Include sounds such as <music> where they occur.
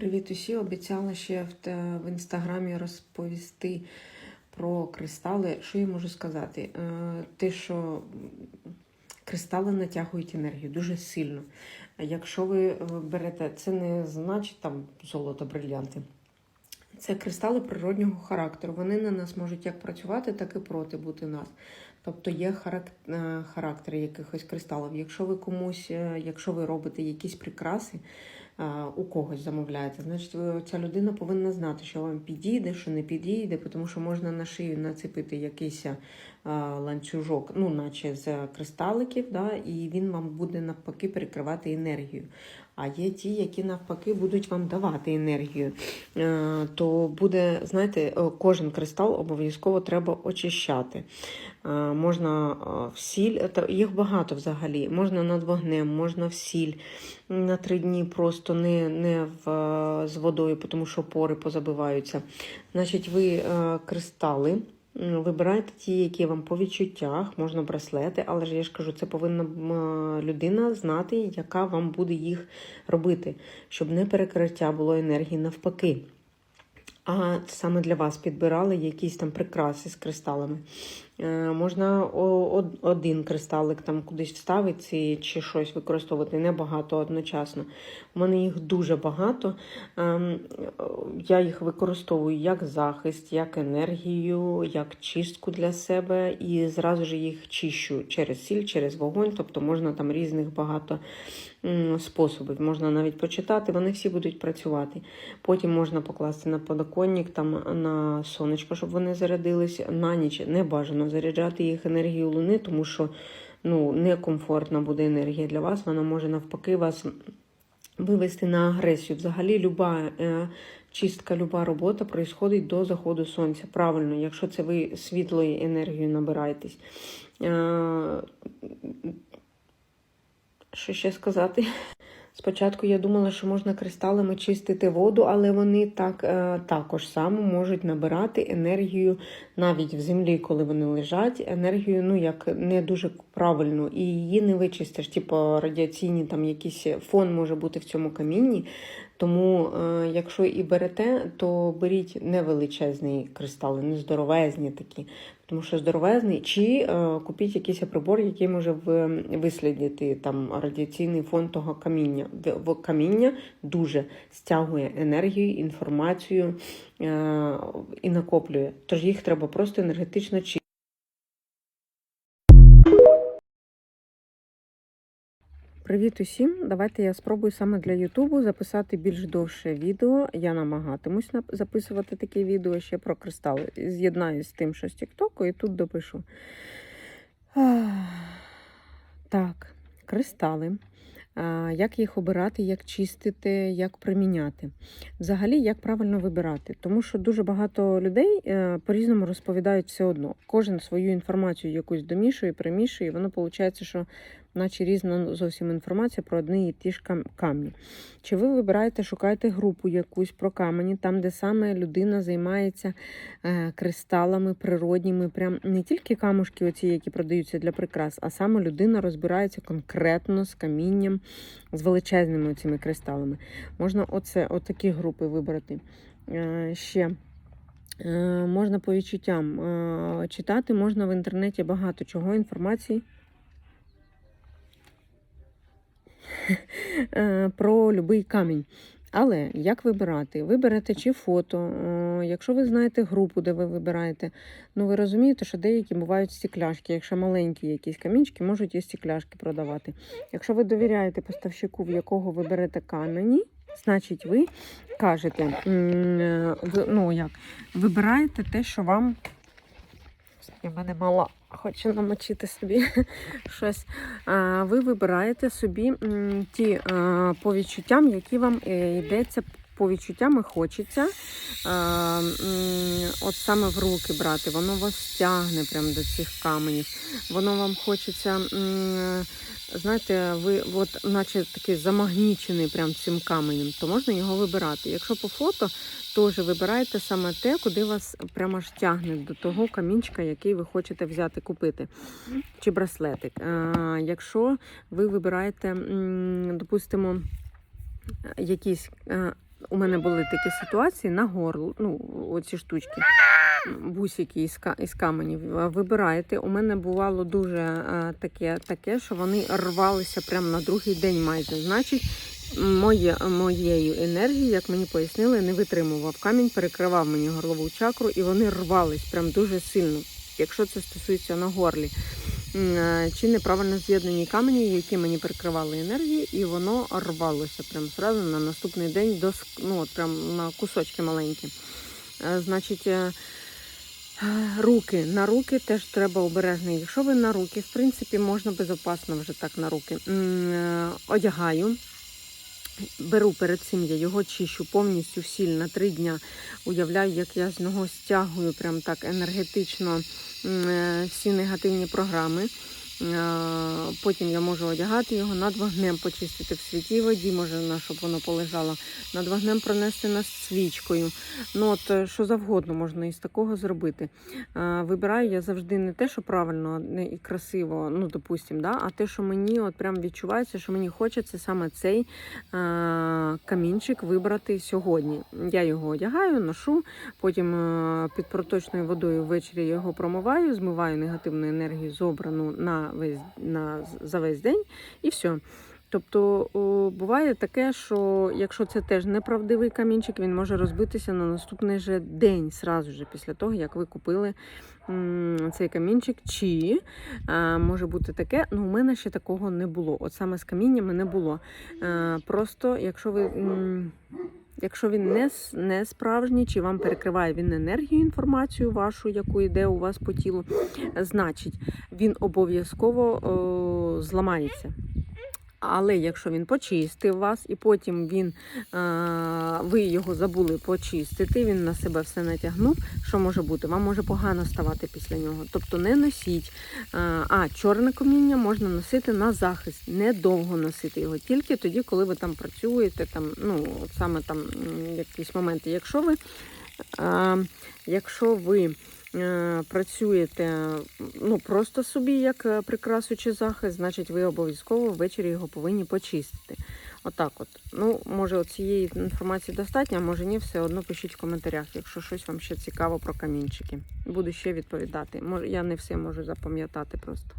Привіт усі! Обіцяла ще в, інстаграмі розповісти про кристали. Що я можу сказати? Е, Те, що кристали натягують енергію дуже сильно. Якщо ви е, берете, це не значить там золото, брильянти. Це кристали природнього характеру. Вони на нас можуть як працювати, так і проти бути нас. Тобто є е, якихось кристалів. Якщо ви комусь, якщо ви робите якісь прикраси, у когось замовляєте, значить ця людина повинна знати, що вам підійде, що не підійде, тому що можна на шию нацепити якийсь е, ланцюжок, ну, наче з кристаликів, да, і він вам буде навпаки перекривати енергію. А є ті, які навпаки будуть вам давати енергію. Е, То буде, знаєте, е, кожен кристал обов'язково треба очищати. Е, Можна е, в сіль, їх багато взагалі. Можна над вогнем, можна в сіль на три дні просто не, не в, е, з водою, тому що пори позабиваються. Значить, ви е, кристали. М, Вибирайте ті, які вам по відчуттях, можна браслети, але ж я ж кажу, це повинна людина знати, яка вам буде їх робити, щоб не перекриття було енергії навпаки. А саме для вас підбирали якісь там прикраси з кристалами. Е, можна один кристалик там кудись вставити чи щось використовувати небагато одночасно. У мене їх дуже багато. Ем, Я їх використовую як захист, як енергію, як чистку для себе, і зразу ж їх чищу через сіль, через вогонь. Тобто можна там різних багато способів. Можна навіть почитати, вони всі будуть працювати. Потім можна покласти на подоконник, там на сонечко, щоб вони зарядились на ніч. Не бажано заряджати їх енергію луни, тому що ну, некомфортна буде енергія для вас. Вона може навпаки вас вивести на агресію. Взагалі, люба е, чистка, люба робота происходить до заходу сонця. Правильно, якщо це ви світлою енергією набираєтесь. Е, що ще сказати? Спочатку я думала, що можна кристалами чистити воду, але вони так е, також само можуть набирати енергію навіть в землі, коли вони лежать, енергію ну як не дуже правильно, і її не вичистиш. Типу радіаційні там якийсь фон може бути в цьому камінні. Тому, е, якщо і берете, то беріть не величезні кристали, не здоровезні такі. Тому що здоровезний, чи е, купіть якийсь прибор, який може вислідити там радіаційний фон того каміння. В- каміння дуже стягує енергію, інформацію е, і накоплює. Тож їх треба просто енергетично чистити. Привіт усім! Давайте я спробую саме для Ютубу записати більш довше відео. Я намагатимусь записувати таке відео ще про кристали. З'єднаю з тим, що з Тіктоку, і тут допишу. Так, кристали. Як їх обирати, як чистити, як приміняти. Взагалі, як правильно вибирати. Тому що дуже багато людей е, по-різному розповідають все одно. Кожен свою інформацію якусь домішує, примішує, і воно виходить, що наче різна зовсім інформація про одні і ті ж кам- камні. Чи ви вибираєте, шукаєте групу якусь про камені, там, де саме людина займається е, кристалами природніми, прям не тільки камушки, оці, які продаються для прикрас, а саме людина розбирається конкретно з камінням, з величезними цими кристалами. Можна оце, отакі групи вибрати. Е, ще. Е, Можна по відчуттям читати, можна в інтернеті багато чого інформації <laughs> про будь-який камінь. Але як вибирати? Виберете чи фото, е, якщо ви знаєте групу, де ви вибираєте, ну ви розумієте, що деякі бувають стекляшки. Якщо маленькі якісь камінчики, можуть і стекляшки продавати. Якщо ви довіряєте поставщику, в якого ви берете камені, значить ви кажете, е, ну як, вибираєте те, що вам. І в мене мала хоче намочити собі <laughs> щось. Ви вибираєте собі ті по відчуттям, які вам е, йдеться по відчуттям і хочеться. От саме в руки брати, воно вас тягне прямо до цих каменів. Воно вам хочеться, знаєте, ви от наче такий замагнічений прям цим каменем, то можна його вибирати. Якщо по фото, теж вибирайте саме те, куди вас прямо ж тягне до того камінчика, який ви хочете взяти купити, чи браслетик. А, якщо ви вибираєте, допустимо, якісь. У мене були такі ситуації на горло, ну, оці штучки, бусики із, із каменів. Вибираєте. У мене бувало дуже таке, таке, що вони рвалися прямо на другий день майже. Значить, моє, моєю енергією, як мені пояснили, не витримував. Камінь перекривав мені горлову чакру, і вони рвались прям дуже сильно, якщо це стосується на горлі. Е, Чи неправильно з'єднані камені, які мені перекривали енергію, і воно рвалося прям зразу на наступний день до ну, от прям на кусочки маленькі. Е, Значить, е, руки. На руки теж треба обережно. Якщо ви на руки, в принципі, можна безопасно вже так на руки. Одягаю. Беру перед цим, я його чищу повністю в сіль на три дня. Уявляю, як я з нього стягую прям так енергетично е, всі негативні програми. Е, Потім я можу одягати його над вогнем, почистити в святій воді, може, на, щоб воно полежало, над вогнем пронести над свічкою. Ну, от, е, що завгодно можна із такого зробити. Е, Вибираю я завжди не те, що правильно і красиво, ну, допустим, да, а те, що мені от прям відчувається, що мені хочеться саме цей камінчик вибрати сьогодні. Я його одягаю, ношу, потім під проточною водою ввечері його промиваю, змиваю негативну енергію зобрану на весь, на, за весь день і все. Тобто буває таке, що якщо це теж неправдивий камінчик, він може розбитися на наступний же день, сразу же після того, як ви купили цей камінчик. Чи може бути таке, ну у мене ще такого не було. От саме з каміннями не було. Просто якщо ви. Якщо він не, не справжній, чи вам перекриває він енергію, інформацію вашу, яку йде у вас по тілу, значить він обов'язково о, зламається. Але якщо він почистив вас, і потім він, е, ви його забули почистити, він на себе все натягнув, що може бути? Вам може погано ставати після нього. Тобто не носіть. Е, а чорне каміння можна носити на захист, недовго носити його, тільки тоді, коли ви там працюєте, там, ну, саме там якісь моменти. Якщо ви, е, якщо ви працюєте ну, просто собі як е, прикрасу чи захист, значить ви обов'язково ввечері його повинні почистити. Отак от. Ну, може, цієї інформації достатньо, а може ні, все одно пишіть в коментарях, якщо щось вам ще цікаво про камінчики. Буду ще відповідати. Я не все можу запам'ятати просто.